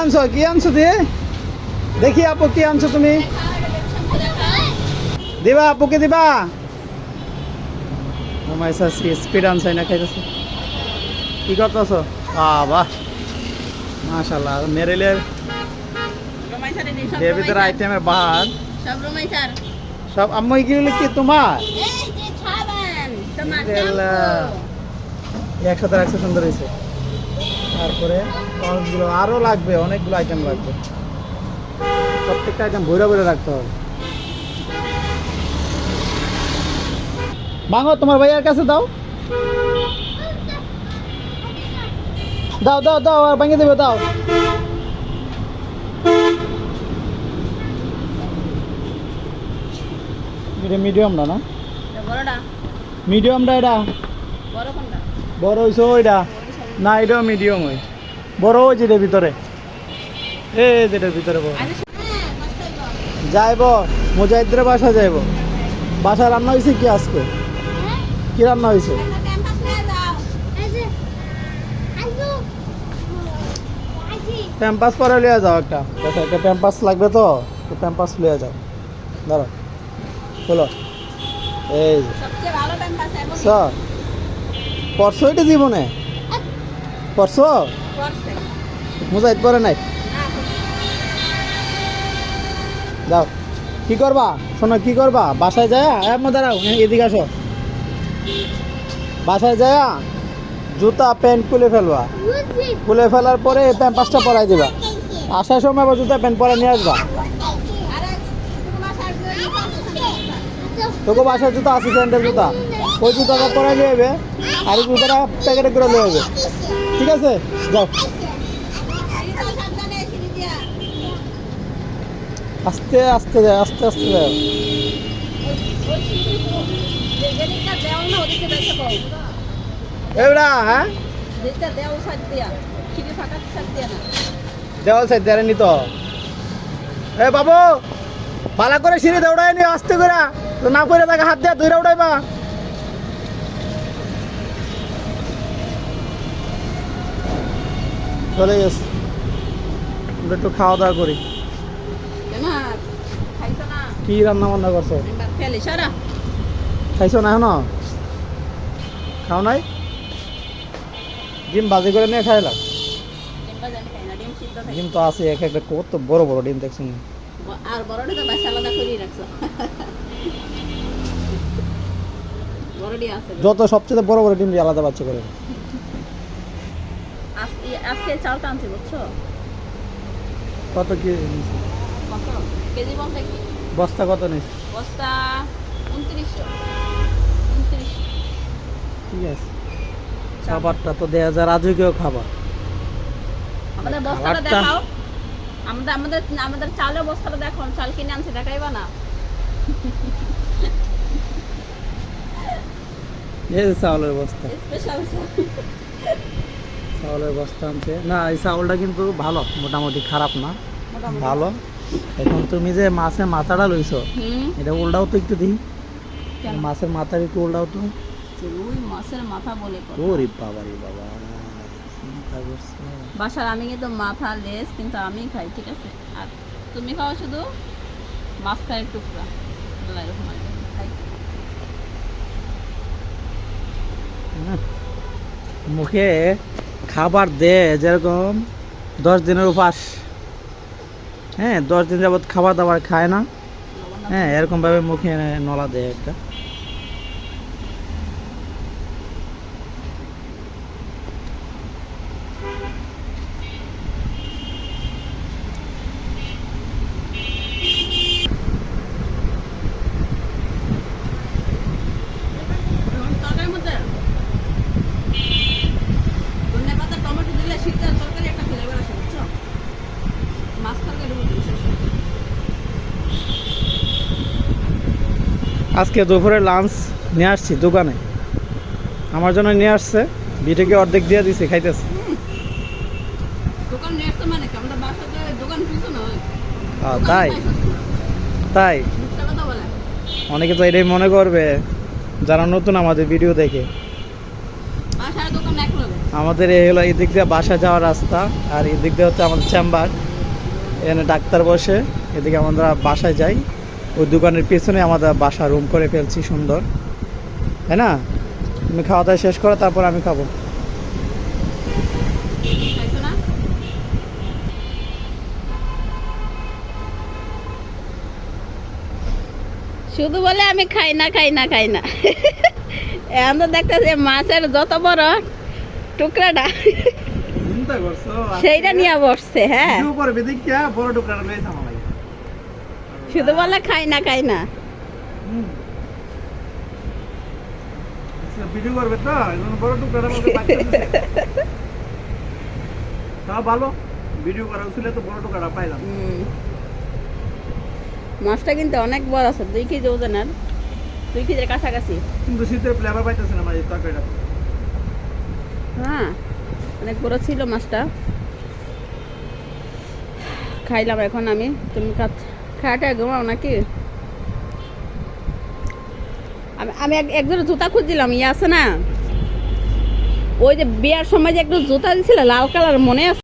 আনছো? কি আনছো দিয়ে দেখি আপু কি আনছো তুমি? দিবা আপুকে দিবা? ঘুমাইছা স্পিড আনছে না খাইতেছে। কি করতেছ? বাহ মাশাল্লাহ মেরেলের এর ভিতরে আইটেমের বাহার। সব। আম্মু এগুলো কি তোমার? তোমার। একসাথে রাখছে সুন্দর হয়েছে। তারপরে অনেকগুলো আরও লাগবে অনেকগুলো আইটেম লাগবে। প্রত্যেকটা আইটেম ভরে ভরে রাখতে হবে। ভাঙো তোমার ভাইয়ার কাছে দাও। দাও দাও দাও আর ভাঙিয়ে দেবে দাও। এটা মিডিয়ামটা না মিডিয়ামটা এটা বড় হয়েছে ওইটা। না এটাও মিডিয়াম ওই বড় হয়েছে এটার ভিতরে। এ যেটার ভিতরে বড় হ্যাঁ, যাইব মুজাহিদের বাসা যাইব। বাসা রান্না হয়েছে কি আজকে? কি রান্না হয়েছে। প্যাম্পাস পরে লিয়ে যাও একটা। দেখো একটা প্যাম্পাস লাগবে তো? প্যাম্পাস লিয়ে যাও। দাঁড়ো চলো এই পরশো এটা জীবনে? করছে। মুজাহিদ পরে নাই? যাও কি করবা? শোনো কি করবা? বাসায় যায়? এমন দাঁড়াও এদিকে আসো। বাসায় যায় জুতা প্যান্ট খুলে ফেলবা। খুলে ফেলার পরে প্যাম্পাসটা পরাই দিবা। আসার সময় আবার জুতা প্যান্ট পরে নিয়ে আসবা। তোকে বাসার জুতা আছে স্যান্ডেল জুতা। ওই জুতাটা পরে নিয়ে যাবে আর জুতাটা প্যাকেটে করে নিয়ে যাবে ঠিক আছে? যাও। তো দিয়া। আস্তে আস্তে যায় আস্তে আস্তে যায় হ্যাঁ? দেওয়াল দিয়া, দিয়া সাইড দেয়ারে নিত এ বাবু ভালো করে সিঁড়ি দৌড়াই নি আস্তে করে। তো না করে তাকে হাত দিয়ে দুইটা উঠাইবা। চলে গেছে আমরা একটু খাওয়া দাওয়া করি? কি রান্না বান্না করছ। খাইছো না এখনও? খাও নাই? ডিম বাজি করে নিয়ে খাইলাম ডিম তো আছে এক একটা কত বড় বড় ডিম দেখছি আর বড়টা তো আলাদা করেই রাখছো। যত সবচেয়ে বড় বড় ডিম দিয়ে আলাদা বাচ্চা করে। আজ- এই- আজকে চালটা আনছি বুঝছ? কত কি কত? কেজি বলতে কি? বস্তা কত নিস? বস্তা উনত্রিশশো উনত্রিশ ঠিক আছে। খাবারটা তো দেয়া যায় রাজকীয় খাবার। আমাদের বস্তাটা দেখাও। আমাদের আমাদের আমাদের চালের বস্তাটা দেখো চাল কিনে আনছি দেখাইবা না? এই চাউলের বস্তা। স্পেশাল চাউলের বস্তা আনছে না এই চাউলটা কিন্তু ভালো মোটামুটি খারাপ না। ভালো। এখন তুমি যে মাছের মাথাটা লইছো এটা উল্টাও তো একটু দিই। মাছের মাথার একটু উল্টাও তো। রুই মাছের মাথা বলে ওরে বাবা রে বাবা বাসার আমি কিন্তু মাথা লেস কিন্তু আমি খাই ঠিক আছে? আর তুমি খাও শুধু মাছ খাই টুকরা। আল্লাহর রহমতে খাই। হুম। মুখে খাবার দেয় যেরকম দশ দিনের উপাস। হ্যাঁ দশ দিন যাবৎ খাবার দাবার খায় না। হ্যাঁ এরকমভাবে মুখে নলা দেয় একটা এখন তরকারির মধ্যে ধনে পাতা টমেটো দিলে শীতের তরকারি একটা ফ্লেভার আসে বুঝছ মাছ তরকারি মধ্যে বিশেষ করে। আজকে দুপুরে লাঞ্চ নিয়ে আসছি দোকানে। আমার জন্য নিয়ে আসছে বিটেকে অর্ধেক দিয়ে দিছে খাইতেছে। মানে তাই? তাই? অনেকে তো এটাই মনে করবে যারা নতুন আমাদের ভিডিও দেখে। আমাদের এই হলো এদিক দিয়ে বাসা যাওয়ার রাস্তা আর এদিক দিয়ে হচ্ছে আমাদের চেম্বার এখানে ডাক্তার বসে এদিকে আমরা বাসায় যাই। ওই দোকানের পেছনে আমাদের বাসা রুম করে ফেলছি সুন্দর। তাই না? তুমি খাওয়া দাওয়া শেষ করো তারপর আমি খাব। খাইছো শুধু বলে আমি খাই না খাই না খাই না। এখন তো দেখতেছে মাছের যত বড় টুকরাটা সেইটা নিয়ে বসছে হ্যাঁ। বড় টুকরাটা শুধু বলে খাই না খাই না। ভিডিও করবে তো? বড় দিছে তাও ভালো ভিডিও করা তো বড় টুকরাটা পাইলাম। মাছটা কিন্তু অনেক বড় আছে দুই কেজি ওজনের। দুই কেজির কাছাকাছি। কিন্তু শীতের ফ্লেভার পাইতেছে না এই তরকারিটা। হ্যাঁ অনেক বড় ছিল মাছটা। খাইলাম এখন আমি তুমি কাত একজন জুতা খুঁজছিলাম আছে না? ওই যে সময় যে একটু জুতা দিছিল, লাল কালার মনে আছে?